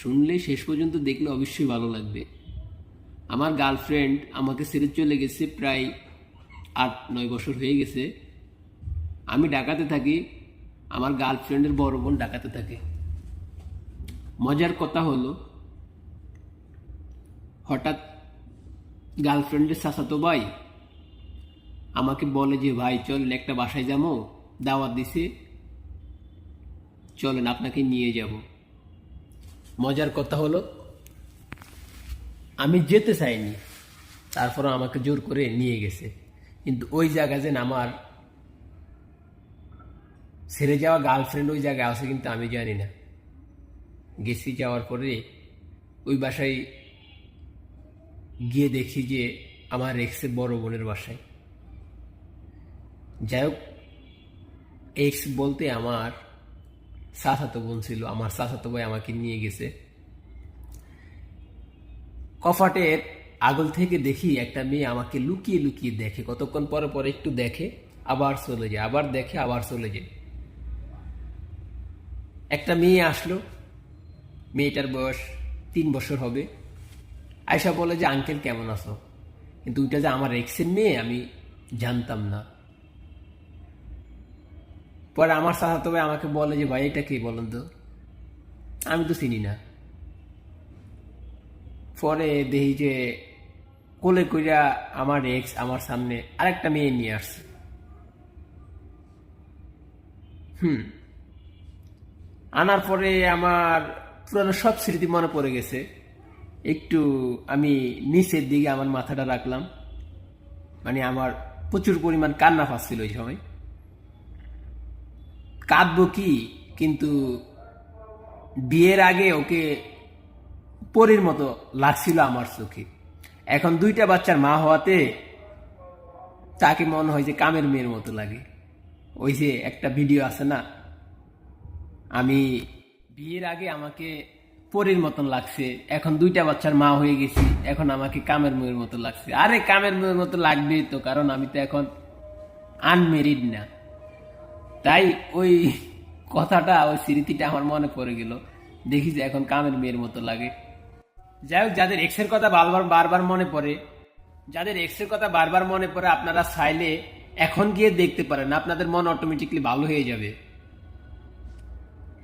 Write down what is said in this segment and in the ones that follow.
শুনলে শেষ পর্যন্ত দেখলে অবশ্যই ভালো লাগবে। আমার গার্লফ্রেন্ড আমাকে ছেড়ে চলে গেছে প্রায় আট, নয় বছর হয়ে গেছে। আমি ঢাকাতে থাকি, আমার গার্লফ্রেন্ডের বড় বোন ঢাকাতে থাকে। মজার কথা হলো, হঠাৎ গার্লফ্রেন্ডের চাচাতো ভাই আমাকে বলে যে, ভাই, চলেন, একটা বাসায় যাব। দাওয়াত দিছে, চলেন, আপনাকে নিয়ে যাব। মজার কথা হলো, আমি যেতে চাইনি তারপর আমাকে জোর করে নিয়ে গেছে। কিন্তু ওই জায়গা যেন আমার ছেড়ে যাওয়া গার্লফ্রেন্ড ওই জায়গায় আছে কিন্তু আমি জানি না। গেছি যাওয়ার পরে ওই বাসায় গিয়ে দেখি যে আমার এক্সের বড় বোনের বাসায়। যাই হোক এক্স বলতে আমার চাচাতো বোন ছিল আমার চাচাতো ভাই আমাকে নিয়ে গেছে। কফাটের আগল থেকে দেখি একটা মেয়ে আমাকে লুকিয়ে লুকিয়ে দেখে, কতক্ষণ পরে পরে একটু দেখে, আবার চলে যায়, আবার দেখে, আবার চলে যায়। একটা মেয়ে আসলো, মেয়েটার বয়স তিন বছর হবে। আয়সা বলে যে, আঙ্কেল কেমন আছো? কিন্তু ওইটা যে আমার এক্সের মেয়ে, আমি জানতাম না। পরে আমার সাথে তবে আমাকে বলে যে, ভাই, এটা কে বলেন তো? আমি তো চিনি না। পরে দেখি যে, কোলে কইরা আমার এক্স আমার সামনে আরেকটা মেয়ে নিয়ে আসছে। হুম। আনার পরে আমার পুরানো সব স্মৃতি মনে পড়ে গেছে। একটু আমি নিচের দিকে আমার মাথাটা রাখলাম। মানে আমার প্রচুর পরিমাণ কান্না পাচ্ছিল ওই সময়। কাঁদবো কি? কিন্তু বিয়ের আগে ওকে পরীর মতো লাগছিল আমার চোখে। এখন দুইটা বাচ্চার মা হওয়াতে তাকে মনে হয় যে কামের মেয়ের মতো লাগে। ওই যে একটা ভিডিও আছে না? আমি বিয়ের আগে আমাকে পরীর মতন লাগছে। এখন দুইটা বাচ্চার মা হয়ে গেছি। এখন আমাকে কামের মেয়ের মতো লাগছে। আরে কামের মেয়ের মতো লাগবেই তো, কারণ আমি তো এখন আনমেরিড না। তাই ওই কথাটা, ওই স্মৃতিটা আমার মনে পড়ে গেল। দেখি যে এখন কামের মেয়ের মতো লাগে। যাই হোক, যাদের এক্সের কথা বারবার বারবার মনে পড়ে, যাদের এক্সের কথা বারবার মনে পড়ে, আপনারা চাইলে এখন গিয়ে দেখতে পারেন, আপনাদের মন অটোমেটিকলি ভালো হয়ে যাবে।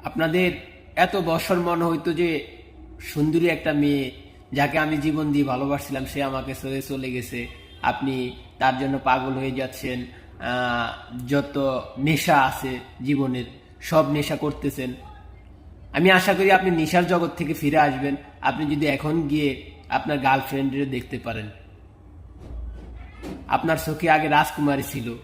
আপনাদের এত বছর মনে হইতো যে সুন্দরী একটা মেয়ে, যাকে আমি জীবন দিয়ে ভালোবাসছিলাম, সে আমাকে ছেড়ে চলে গেছে। আপনি তার জন্য পাগল হয়ে যাচ্ছেন যত নেশা আছে জীবনের, সব নেশা করতেছেন। আমি আশা করি আপনি নেশার জগৎ থেকে ফিরে আসবেন। আপনি যদি এখন গিয়ে আপনার গার্লফ্রেন্ডের দেখতে পারেন। আপনার চোখে আগে রাজকুমারী ছিল।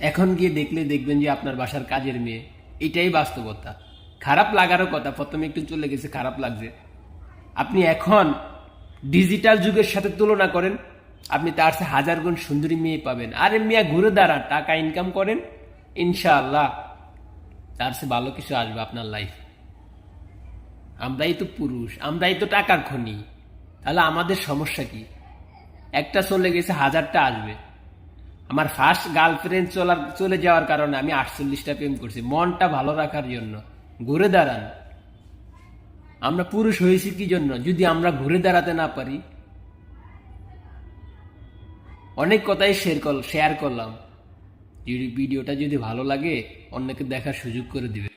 এখন গিয়ে দেখলে দেখবেন যে আপনার বাসার কাজের মেয়ে। এটাই বাস্তবতা। খারাপ লাগারও কথা, প্রথমে একটু চলে গেছে, খারাপ লাগছে। আপনি এখন ডিজিটাল যুগের সাথে তুলনা করেন আপনি তার চেয়ে হাজার গুণ সুন্দরী মেয়ে পাবেন। আরে মিয়া, ঘুরে দাঁড়ান, টাকা ইনকাম করেন, ইনশাআল্লাহ। তার সে ভালো কিছু আসবে আপনার লাইফ আমরাই তো পুরুষ, আমরাই তো টাকার খনি। তাহলে আমাদের সমস্যা কি? একটা চলে গেছে, হাজারটা আসবে। আমার ফার্স্ট গার্লফ্রেন্ড চলার, চলে যাওয়ার কারণে আমি আটচল্লিশটা প্রেম করছি। মনটা ভালো রাখার জন্য। ঘুরে দাঁড়ান। আমরা পুরুষ হয়েছি কি জন্য? যদি আমরা ঘুরে দাঁড়াতে না পারি অনেক কথাই শেয়ার কর শেয়ার করলাম। ভিডিওটা যদি ভালো লাগে, অন্যকে দেখার সুযোগ করে দিবে।